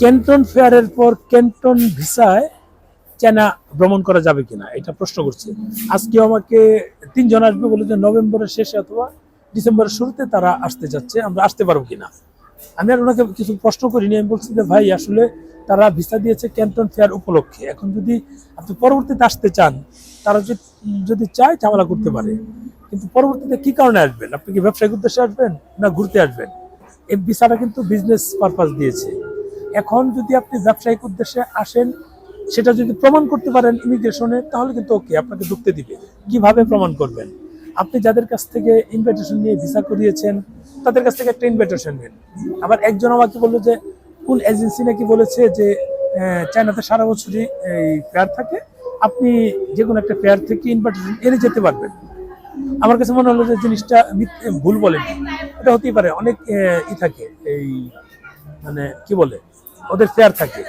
Canton ফেয়ারের পর Canton ভিসায় China ভ্রমণ করা যাবে কিনা? এটা প্রশ্ন করছে। আজকে আমাকে তিনজন আসবে বলে যে নভেম্বরের শেষে অথবা ডিসেম্বরের শুরুতে তারা আসতে যাচ্ছে, আমরা আসতে পারব কিনা? আমি আর ওনাকে কিছু প্রশ্ন করিনি, আমি বলছি যে ভাই, আসলে তারা ভিসা দিয়েছে ক্যান্টন ফেয়ার উপলক্ষে। এখন যদি আপনি পরবর্তীতে আসতে চান, তারা যদি চায় ঝামেলা করতে পারে, কিন্তু পরবর্তীতে কি কারণে আসবেন? আপনি কি ব্যবসায়িক উদ্দেশ্যে আসবেন না ঘুরতে আসবেন? এই ভিসাটা কিন্তু বিজনেস পারপাস দিয়েছে। এখন যদি আপনি ব্যবসায়িক উদ্দেশ্যে আসেন, সেটা যদি প্রমাণ করতে পারেন ইমিগ্রেশনে তাহলে কিন্তু ওকে আপনাকে ঢুকতে দিবে। কীভাবে প্রমাণ করবেন? আপনি যাদের কাছ থেকে ইনভাইটেশন নিয়ে ভিসা করিয়েছেন, তাদের কাছ থেকে একটা ইনভাইটেশন নেন। আবার একজন আমাকে বলল যে, কোন এজেন্সি নাকি বলেছে যে চায়নাতে সারা বছরই এই ফেয়ার থাকে? আপনি যে কোনো একটা ফেয়ার থেকে ইনভাইটেশন এনে যেতে পারবেন। আমার কাছে মনে হলো যে জিনিসটা ভুল বলেনি এটা হতেই পারে, অনেক ই থাকে, এই মানে কি বলে? ওদের ফেয়ার থাকে।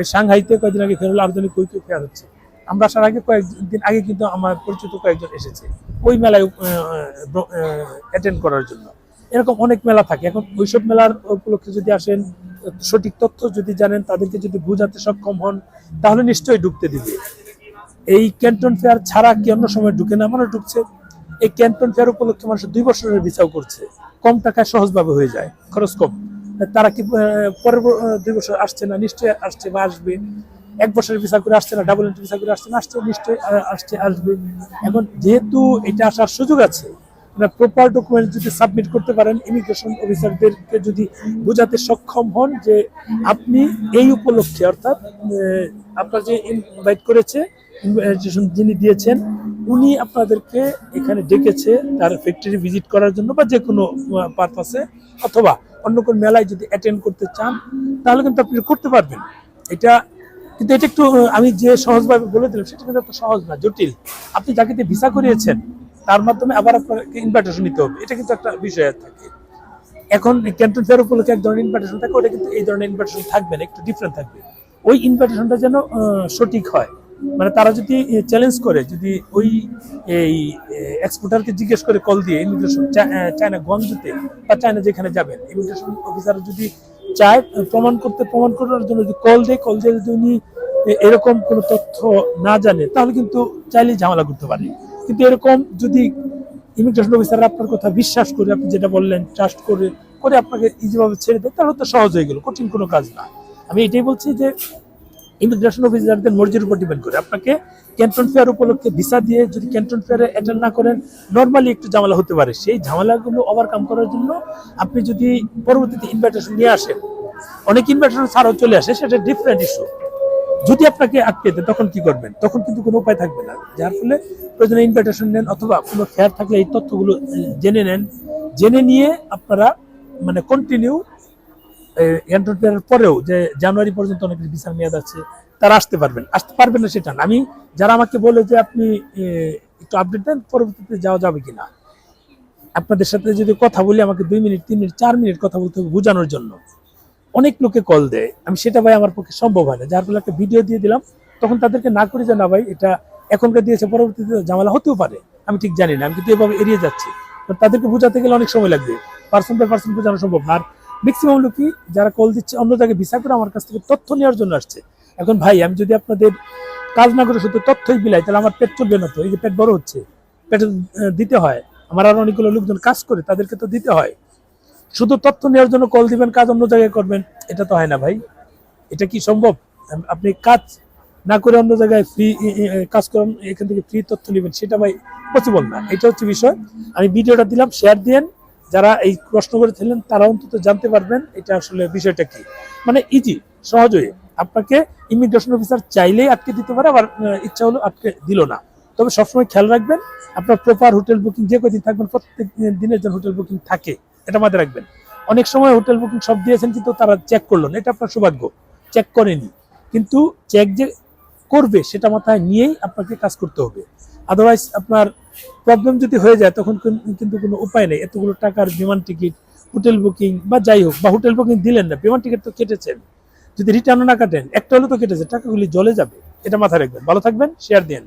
এই সাংহাইতে কয়েকদিন আগে আর জানি কই কই ফেয়ার হচ্ছে। আমরা আসার আগে কয়েকদিন আগে কিন্তু আমার পরিচিত কয়েকজন এসেছে, ওই মেলায় অ্যাটেন্ড করার জন্য। এরকম অনেক মেলা থাকে। এখন ওইসব মেলার উপলক্ষে যদি আসেন, সঠিক তথ্য যদি জানেন, তাদেরকে যদি বোঝাতে সক্ষম হন, তাহলে নিশ্চয়ই ঢুকতে দিবে। এই ক্যান্টন ফেয়ার ছাড়া কি অন্য সময় ঢুকে না? মানে ঢুকছে। এই ক্যান্টন ফেয়ার উপলক্ষে মানুষ দুই বছরের ভিসাও করছে। কম টাকায় সহজভাবে হয়ে যায়। খরচ কম। তারা কি পরের দুই বছর আসছে না, নিশ্চয়ই আসছে বা আসবে। এক বছরের ভিসা করে আসছে না ডাবল এন্ট্রি ভিসা করে আসছে না, আসছে, নিশ্চয়ই আসছে, আসবে। এখন যেহেতু এটা আসার সুযোগ আছে প্রপার ডকুমেন্ট যদি সাবমিট করতে পারেন ইমিগ্রেশন অফিসারদেরকে যদি বোঝাতে সক্ষম হন যে আপনি এই উপলক্ষে, অর্থাৎ আপনার যে ইনভাইট করেছে যিনি দিয়েছেন, উনি আপনাদেরকে এখানে ডেকেছে, তার ফ্যাক্টরি ভিজিট করার জন্য বা যে কোনো পারপাসে অথবা অন্য কোনো মেলায় যদি অ্যাটেন্ড করতে চান, তাহলে কিন্তু আপনি করতে পারবেন। এটা কিন্তু এটা একটু আমি যে সহজভাবে বলে দিলাম, সেটা কিন্তু এত সহজ না, জটিল। আপনি যাকে ভিসা করিয়েছেন, তার মাধ্যমে আবার আপনাকে ইনভাইটেশন নিতে হবে। এটা কিন্তু একটা বিষয় থাকে। এখন ক্যান্টন ফেয়ার উপলক্ষে এক ধরনের ইনভাইটেশন থাকে, ওটা কিন্তু এই ধরনের ইনভাইটেশন থাকবে না, একটু ডিফারেন্ট থাকবে। ওই ইনভাইটেশনটা যেন সঠিক হয়। মানে তারা যদি চ্যালেঞ্জ করে, যদি ওই, এই এক্সপোর্টারকে জিজ্ঞেস করে কল দিয়ে ইমিগ্রেশন চায়না গঞ্জতে বা চায়না যেখানে যাবেন ইমিগ্রেশন অফিসার যদি চায় প্রমাণ করতে, প্রমাণ করার জন্য যদি কল দেয় কল দিয়ে যদি উনি এরকম কোনো তথ্য না জানে, তাহলে কিন্তু চাইলেই ঝামেলা করতে পারে। কিন্তু এরকম যদি ইমিগ্রেশন অফিসার আপনার কথা বিশ্বাস করে, আপনি যেটা বললেন ট্রাস্ট করে করে আপনাকে ইজিভাবে ছেড়ে দেয়, তাহলে তো সহজ হয়ে গেল, কঠিন কোনো কাজ না। আমি এটাই বলছি যে ইমিগ্রেশন অফিসারদের মর্জির উপর ডিপেন্ড করে। আপনাকে ক্যান্টন ফেয়ার উপলক্ষে ভিসা দিয়ে যদি ক্যান্টন ফেয়ারে অ্যাটেন্ড না করেন নর্মালি একটু ঝামেলা হতে পারে। সেই ঝামেলাগুলো ওভারকাম করার জন্য আপনি যদি পরবর্তীতে ইনভাইটেশন নিয়ে আসেন, অনেক ইনভাইটেশন ছাড়াও চলে আসে, সেটা ডিফারেন্ট ইস্যু যদি আপনাকে আটকে দেয়, তখন কি করবেন? তখন কিন্তু কোনো উপায় থাকবে না। যার ফলে প্রয়োজনে ইনভাইটেশন নেন অথবা কোনো ফেয়ার থাকলে এই তথ্যগুলো জেনে নেন। জেনে নিয়ে আপনারা মানে কন্টিনিউ এন্টারপ্রেনার পরেও যে জানুয়ারি পর্যন্ত অনেক ভিসার মেয়াদ আছে, তারা আসতে পারবেন। আসতে পারবেন না সেটা না। আমি, যারা আমাকে বলে যে আপনি একটু আপডেট দেন, পরবর্তীতে যাওয়া যাবে কিনা। আপনাদের সাথে যদি কথা বলি, আমাকে দুই মিনিট, তিন মিনিট, চার মিনিট কথা বলতে হবে বোঝানোর জন্য। অনেক লোকে কল দেয়। আমি সেটা ভাই আমার পক্ষে সম্ভব হয় না। যার ফলে একটা ভিডিও দিয়ে দিলাম, তখন তাদেরকে না করে যে, না ভাই, এটা এখনকার দিয়েছে পরবর্তীতে ঝামেলা হতেও পারে। আমি ঠিক জানি না। আমি কিন্তু এভাবে এড়িয়ে যাচ্ছি। তাদেরকে বোঝাতে গেলে অনেক সময় লাগবে। পার্সন বাই পার্সন বোঝানো সম্ভব না। আর ম্যাক্সিমাম লোকই যারা কল দিচ্ছে অন্য জায়গায় ভিসা করে আমার কাছ থেকে তথ্য নেওয়ার জন্য আসছে। এখন ভাই, আমি যদি আপনাদের কাজ না করে শুধু তথ্যই বিলাই, তাহলে আমার পেট চলবে না তো? এই যে পেট বড় হচ্ছে, পেট দিতে হয়। আমার আর অনেকগুলো লোকজন কাজ করে, তাদেরকে তো দিতে হয়। শুধু তথ্য নেওয়ার জন্য কল দিবেন, কাজ অন্য জায়গায় করবেন, এটা তো হয় না ভাই। এটা কি সম্ভব? আপনি কাজ না করে অন্য জায়গায় ফ্রি কাজ করেন, এখান থেকে ফ্রি তথ্য নেবেন, সেটা ভাই পসিবল না। এটা হচ্ছে বিষয়। আমি ভিডিওটা দিলাম শেয়ার দিয়েন। যারা এই প্রশ্ন করেছিলেন, তারা অন্তত জানতে পারবেন এটা আসলে বিষয়টা কি। মানে ইজি, সহজ হয়ে। আপনাকে ইমিগ্রেশন অফিসার চাইলেই আটকে দিতে পারে, আবার ইচ্ছা হলো আটকে দিল না। তবে সবসময় খেয়াল রাখবেন, আপনার প্রপার হোটেল বুকিং যে কদিন থাকবেন, প্রত্যেক দিনের জন্য হোটেল বুকিং থাকে, এটা মাথায় রাখবেন। অনেক সময় হোটেল বুকিং সব দিয়েছেন, কিন্তু তারা চেক করল না। এটা আপনার সৌভাগ্য চেক করেনি। কিন্তু চেক যে করবে, সেটা মাথায় নিয়েই আপনাকে কাজ করতে হবে। আদারওয়াইজ আপনার প্রবলেম যদি হয়ে যায়, তখন কিন্তু কোনো উপায় নেই। এতগুলো টাকার বিমান টিকিট, হোটেল বুকিং বা যাই হোক, বা হোটেল বুকিং দিলেন না, বিমান টিকিট তো কেটেছেন। যদি রিটার্নও না কাটেন, একটা হলে তো কেটেছে, টাকাগুলি জলে যাবে। এটা মাথায় রাখবেন। ভালো থাকবেন শেয়ার দিন